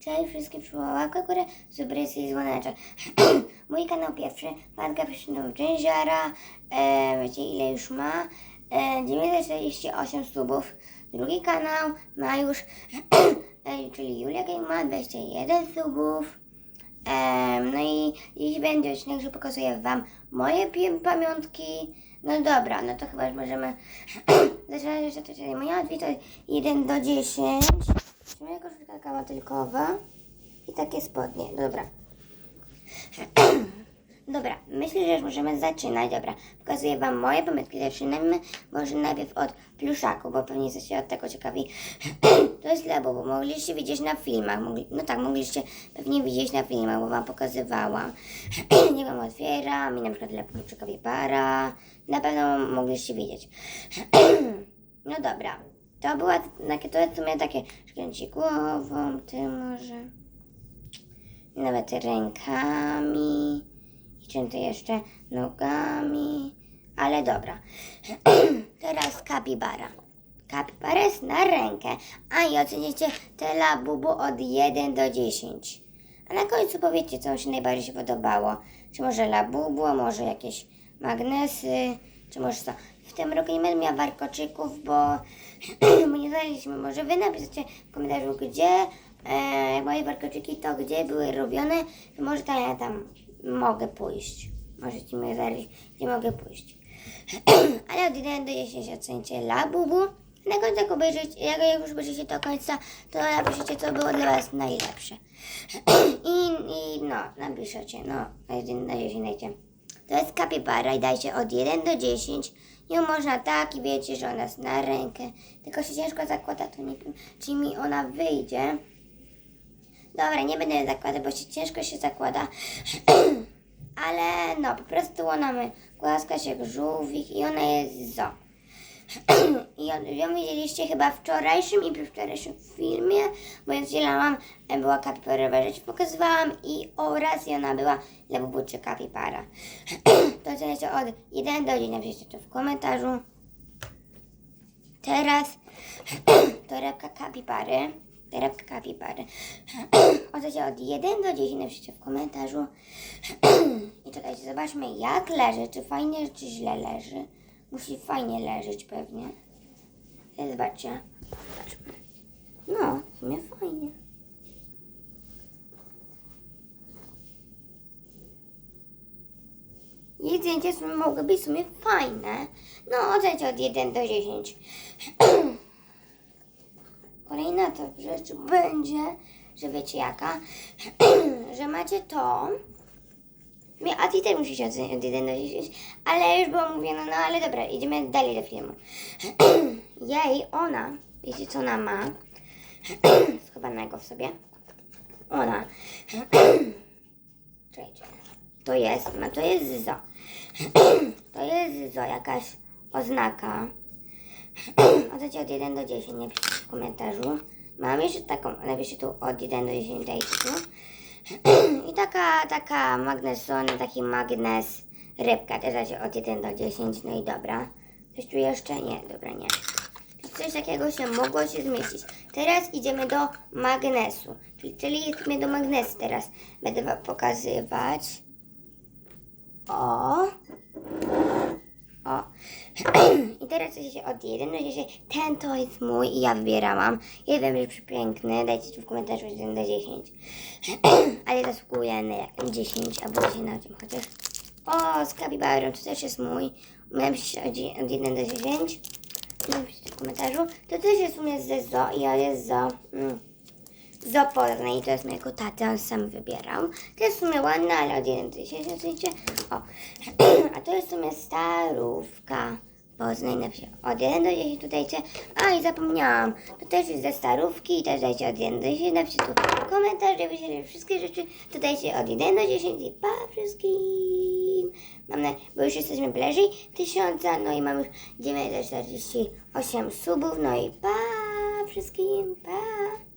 Cześć wszystkim przywoławka górę, subskrypcji i dzwoneczek. Mój kanał pierwszy, Matka Przyczyną Dżęziara, e, wiecie ile już ma? E, 948 subów. Drugi kanał ma już, e, czyli Julia Game ma 21 subów. E, no i dziś będzie odcinek, że pokazuję Wam moje pamiątki. No dobra, no to chyba już możemy zaczynać jeszcze to czyli moja to 1 do 10. Moja koszulka taka motylkowa i takie spodnie. Dobra. Dobra, myślę, że już możemy zaczynać. Dobra, pokazuję Wam moje pamiątki. Zaczynamy może najpierw od pluszaku, bo pewnie jesteście od tego ciekawi. to jest Lebo, bo mogliście widzieć na filmach. Mogli, no tak, mogliście pewnie widzieć na filmach, bo Wam pokazywałam. Nie Wam otwieram i na przykład Lebo pluszakowi para. Na pewno mogliście widzieć. no dobra, to była takie, to jest w sumie takie, kręci głową, ty może. Nawet rękami. I czym to jeszcze? Nogami. Ale dobra. Teraz kapibara. Kapibara jest na rękę. A i ocenicie te labubu od 1 do 10. A na końcu powiedzcie, co wam się najbardziej się podobało. Czy może labubu, może jakieś magnesy, czy może co. Tym roku nie będę miała warkoczyków, bo, bo nie znaleźliśmy. Może wy napiszecie w komentarzu, gdzie e, moje warkoczyki to gdzie były robione, to może tam ja tam mogę pójść. Możecie mi znaleźć, gdzie mogę pójść. Ale od 1 do 10 ocenicie labubu. Na końcu obejrzycie, jak jak już obejrzycie do końca, to napiszecie, co było dla Was najlepsze. I, i no, napiszecie, no, od 1 do 10 dajcie. To jest kapibara i dajcie od 1 do 10. Ją można tak i wiecie, że ona jest na rękę. Tylko się ciężko zakłada, to nie wiem, czy mi ona wyjdzie. Dobra, nie będę zakładać, bo się ciężko się zakłada. Ale no, po prostu ona my głaska się żółwik i ona jest zo. I ją widzieliście chyba wczorajszym i przedwczorajszym filmie, bo ja udzielałam, e, była kapiparowa rzecz, pokazywałam i oraz i ona była dla bubuczy kapipara. to oceniacie od 1 do 10, napiszcie to w komentarzu. Teraz torebka kapipary. Torebka kapipary. Oceniacie od 1 do 10, napiszcie w komentarzu. I czekajcie, zobaczmy jak leży, czy fajnie, czy źle leży. Musi fajnie leżeć pewnie. E, Zobaczcie. No, w sumie fajnie. Jej zdjęcia mogły być w sumie fajne. No, ocencie od 1 do 10. Kolejna to rzecz będzie, że wiecie jaka, że macie to. Mi- A ty też musisz ocenić od 1 do 10, ale już było mówione, no ale dobra, idziemy dalej do filmu. Jej, ona, wiecie co ona ma? Schowanego w sobie. Ona. To jest, ma, to jest zo. To jest zo, jakaś oznaka. Ocenicie od 1 do 10, napiszcie w komentarzu. Mam jeszcze taką, napiszcie tu od 1 do 10, dajcie tu. I taka, taka magnesona, taki magnes, rybka, też dacie od 1 do 10, no i dobra. Coś tu jeszcze? Nie, dobra, nie. Coś takiego się mogło się zmieścić. Teraz idziemy do magnesu, czyli, czyli idziemy do magnesu teraz. Będę wam pokazywać. O. O. Teraz się od 1 do 10. Ten to jest mój i ja wybierałam. Ja wiem, przepiękny. Dajcie w komentarzu od 1 do 10. Ale zasługuje na 10 albo 10 na 8 chociaż. O, z kapibarą, to też jest mój. Od dzie- od 1 do 10. Napiszcie w komentarzu. To też jest w sumie ze zo i ja jest zo. Mm. Zo i to jest mojego taty, on sam wybierał. To jest w sumie ładne, ale od 1 do 10 oczywiście. O, a to jest w sumie starówka. Poznań na wsi. Od 1 do 10 tutaj dajcie. A i zapomniałam. To też jest ze starówki i też dajcie od 1 do 10. Napiszcie tu komentarz, żeby się wszystkie rzeczy. To dajcie od 1 do 10 i pa wszystkim. Mam na, bo już jesteśmy bliżej tysiąca, no i mam już 948 subów, no i pa wszystkim, pa.